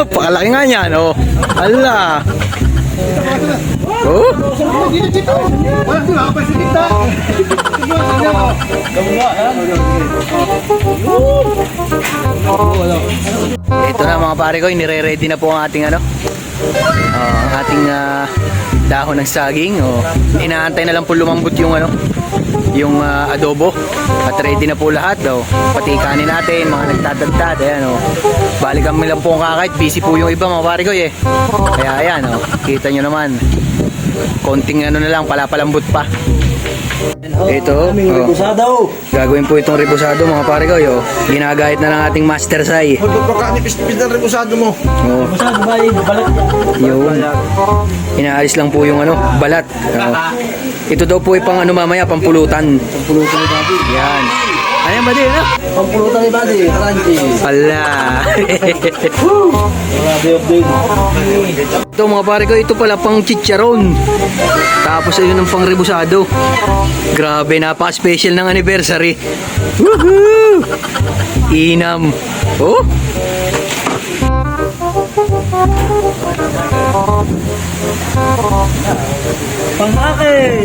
Napakalaki nga niyan, oh. Ala. Oh, ito na mga pare ko, nire-ready na po ang ating ano. Ang ating ah, dahon ng saging. Oh. Inaantay na lang po lumambot yung ano, yung ah, adobo. At ready na po lahat. Oh. Pati kanin natin, mga nagtatagtad. Ayan, oh. Balik kami lang po ang kakait. Busy po yung iba mga pare ko eh. Kaya ayan, oh. kita nyo naman. Konting ano na lang, palapalambot pa. Ito, oh. Kusadaw. Gagawin po itong rebusado mga pare ko. Yo. Ginagahit na ng ating master sai. Huwag pa ka nipis-nipis ng rebusado mo. Oh. Kusado ba yung balat? Yung inaalis lang po yung ano, balat. Oh. Ito daw po ay pang ano mamaya, pampulutan. Pampulutan ni Buddy. Yan. Ayan ba din, ano? Pampulutan ni Buddy. Crunchy. Ala. Grabe update. ito mga pare ko, ito pala pang chicharon. Tapos ayun ang pang rebusado. Grabe, napaka-special ng anniversary. Woohoo! Inam. Oh? Pang akin.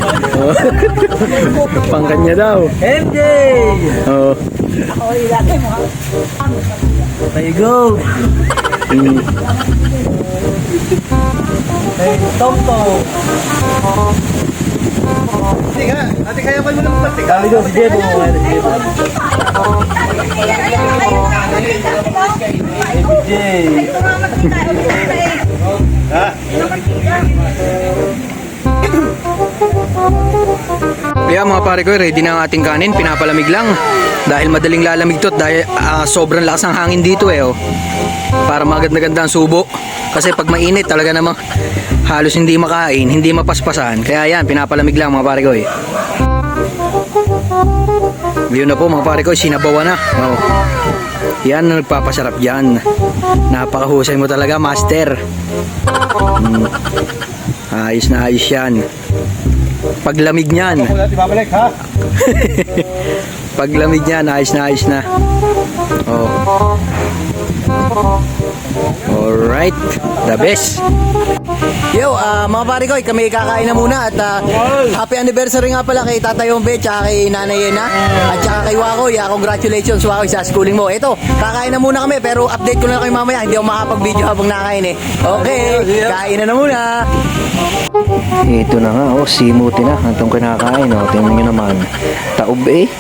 pang kanya daw. MJ. Oh. There you go. Mm. Hey, Tom Tom. Hindi nga. Ate, kaya ba mo lang patik? Kami daw si Jebo. Si Jebo. MJ. Kaya mga pare ko, ready na ang ating kanin. Pinapalamig lang. Dahil madaling lalamig to dahil ah, sobrang lakas ng hangin dito eh. Oh. Para maganda-ganda ang subo. Kasi pag mainit talaga namang halos hindi makain, hindi mapaspasan. Kaya yan, pinapalamig lang mga pare ko eh. Yun na po mga pare ko, sinabawa na. Oh. Yan ang nagpapasarap dyan. Napakahusay mo talaga, master. Mm. Ayos na ayos yan. Paglamig niyan. Paglamig niyan, ayos na ayos na. Oh. Alright, the best. Yo, ah mga pare ko, kami kakain na muna at ah, happy anniversary nga pala kay Tatay Ombe tsaka kay Nanay Yena at tsaka kay Wakoy. Ah, congratulations Wakoy sa schooling mo. Ito, kakain na muna kami pero update ko lang kayo mamaya. Hindi ako makapag-video habang nakain eh. Okay, kain na na muna. Ito na nga, oh, simuti na. Itong kinakain, oh. Tingnan nyo naman. Taob eh.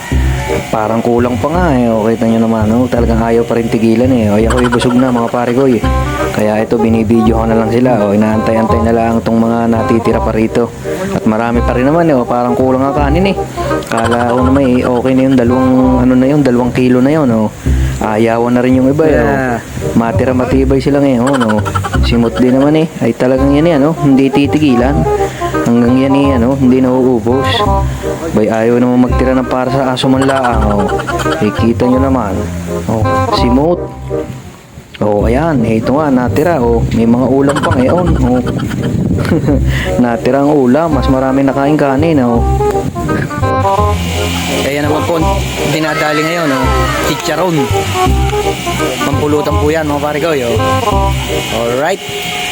Parang kulang pa nga eh. Oh, kita nyo naman, oh. Talagang ayaw pa rin tigilan eh. Oh, ako busog na mga pare ko eh. Kaya ito, binibideo ko na lang sila. Oh, inaantay-antay na lang itong mga natitira pa rito. At marami pa rin naman eh. Oh, parang kulang ang kanin eh. Kala ko naman eh, okay na yun. Dalawang, ano na yun, dalawang kilo na yun. Oh. Ayawan na rin yung iba eh. Oh. Matira matibay sila ngayon. Oh. Simot din naman eh. Ay talagang yan eh, ano? Hindi titigilan. Hanggang yan eh, ano? Hindi nauubos. Bay ayaw naman magtira ng para sa aso man laang. Oh. Eh, kita nyo naman. Oh, simot. Oh, ayan. Eh, ito nga, natira. Oh, may mga ulam pa ngayon. Oh. natira ang ulam. Mas marami nakain kanin. Oh. Kaya naman po, dinadali ngayon, oh. Chicharon. Pampulutan po yan, mga pare ko, yo. Alright.